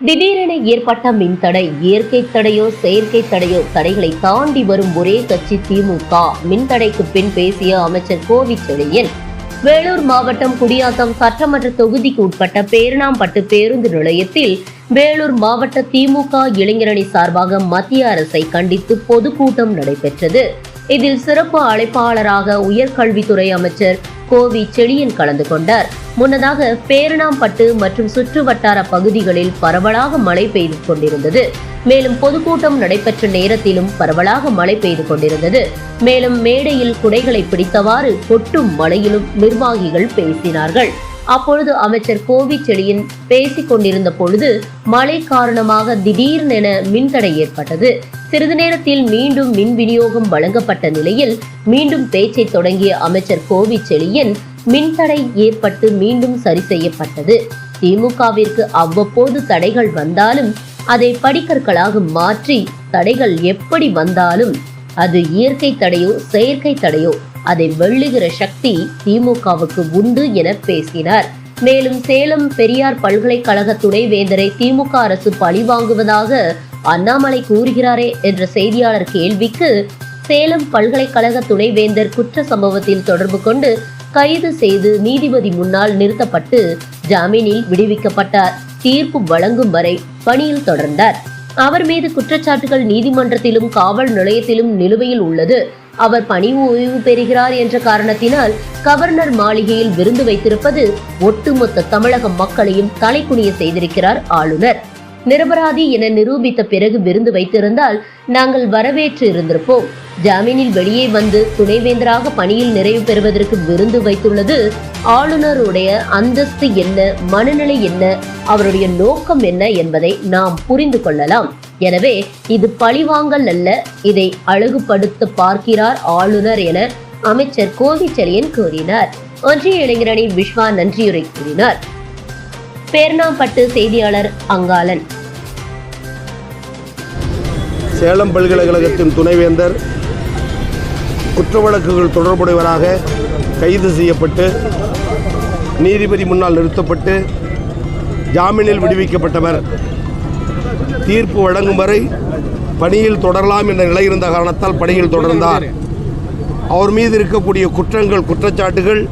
திடீரென ஏற்பட்ட மின்தடை இயற்கை தடையோ செயற்கை தடையோ தடைகளை தாண்டி வரும் ஒரே கட்சி திமுக. மின்தடைக்கு பின் பேசிய அமைச்சர் கோவிச்செழியன் வேலூர் மாவட்டம் குடியாத்தம் சட்டமன்ற தொகுதிக்கு உட்பட்ட பேரணாம்பட்டு பேருந்து நிலையத்தில் வேலூர் மாவட்ட திமுக இளைஞரணி சார்பாக மத்திய அரசை கண்டித்து பொதுக்கூட்டம் நடைபெற்றது. இதில் சிறப்பு அழைப்பாளராக உயர்கல்வித்துறை அமைச்சர் கோவி செழியன் கலந்து கொண்டார். முன்னதாக பேரணாம்பட்டு மற்றும் சுற்றுவட்டார பகுதிகளில் பரவலாக மழை பெய்து கொண்டிருந்தது. மேலும் பொதுக்கூட்டம் நடைபெற்ற நேரத்திலும் பரவலாக மழை பெய்து கொண்டிருந்தது. மேலும் மேடையில் குடைகளை பிடித்தவாறு கொட்டும் மழையிலும் நிர்வாகிகள் பேசினார்கள். அப்பொழுது அமைச்சர் கோவிச்செழியன் பேசிக் கொண்டிருந்த பொழுது மழை காரணமாக திடீர்னென மின்தடை ஏற்பட்டது. சிறிது நேரத்தில் மீண்டும் மின் விநியோகம் வழங்கப்பட்ட நிலையில் மீண்டும் பேச்சை தொடங்கிய அமைச்சர் கோவிச்செழியன் மின்தடை ஏற்பட்டு மீண்டும் சரி செய்யப்பட்டது. திமுகவிற்கு அவ்வப்போது தடைகள் வந்தாலும் அதை படிக்கற்களாக மாற்றி தடைகள் எப்படி வந்தாலும் அது இயற்கை தடையோ செயற்கை தடையோ அதை வெள்ளுகிற சக்தி திமுகவுக்கு உண்டு என பேசினார். மேலும் சேலம் பெரியார் பல்கலைக்கழக துணைவேந்தரை திமுக அரசு பழிவாங்குவதாக அண்ணாமலை கூறுகிறாரே என்ற செய்தியாளர் கேள்விக்கு சேலம் பல்கலைக்கழக துணைவேந்தர் குற்ற சம்பவத்தில் தொடர்பு கொண்டு கைது செய்து நீதிபதி முன்னால் நிறுத்தப்பட்டு ஜாமீனில் விடுவிக்கப்பட்டார். தீர்ப்பு வழங்கும் வரை பணியில் தொடர்ந்தார். அவர் மீது குற்றச்சாட்டுகள் நீதிமன்றத்திலும் காவல் நிலையத்திலும் நிலுவையில் உள்ளது. அவர் பணி ஓய்வு பெறுகிறார் என்ற காரணத்தினால் கவர்னர் மாளிகையில் விருந்து வைத்திருப்பது ஒட்டுமொத்த தமிழக மக்களையும் தலைக்குனிய செய்திருக்கிறார் ஆளுநர். நிரபராதி என நிரூபித்த பிறகு விருந்து வைத்திருந்தால் நாங்கள் வரவேற்று இருந்திருப்போம். ஜாமீனில் வெளியே வந்து துணைவேந்தராக பணியில் நிறைவு பெறுவதற்கு விருந்து வைத்துள்ளது ஆளுநருடைய அந்தஸ்து என்ன மனநிலை என்ன அவருடைய நோக்கம் என்ன என்பதை நாம் புரிந்து கொள்ளலாம். எனவே இது பழிவாங்கல் அல்ல இதை அழகுபடுத்த பார்க்கிறார் ஆளுநர் என அமைச்சர் கோவிச்செழியன் கூறினார். ஒன்றிய இளைஞரணி விஸ்வா நன்றியுரை கூறினார். பேர்ணாம்பட்டு செய்தியாளர் அங்காளன். சேலம் பல்கலைக்கழகத்தின் துணைவேந்தர் குற்ற வழக்குகள் தொடர்புடையவராக கைது செய்யப்பட்டு நீதிபதி முன்னால் நிறுத்தப்பட்டு ஜாமீனில் விடுவிக்கப்பட்டவர். தீர்ப்பு வழங்கும் வரை பணியில் தொடரலாம் என்ற நிலை இருந்த காரணத்தால் பணியில் தொடர்ந்தார். அவர் மீது இருக்கக்கூடிய குற்றங்கள் குற்றச்சாட்டுகள்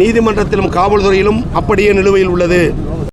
நீதிமன்றத்திலும் காவல்துறையிலும் அப்படியே நிலுவையில் உள்ளது.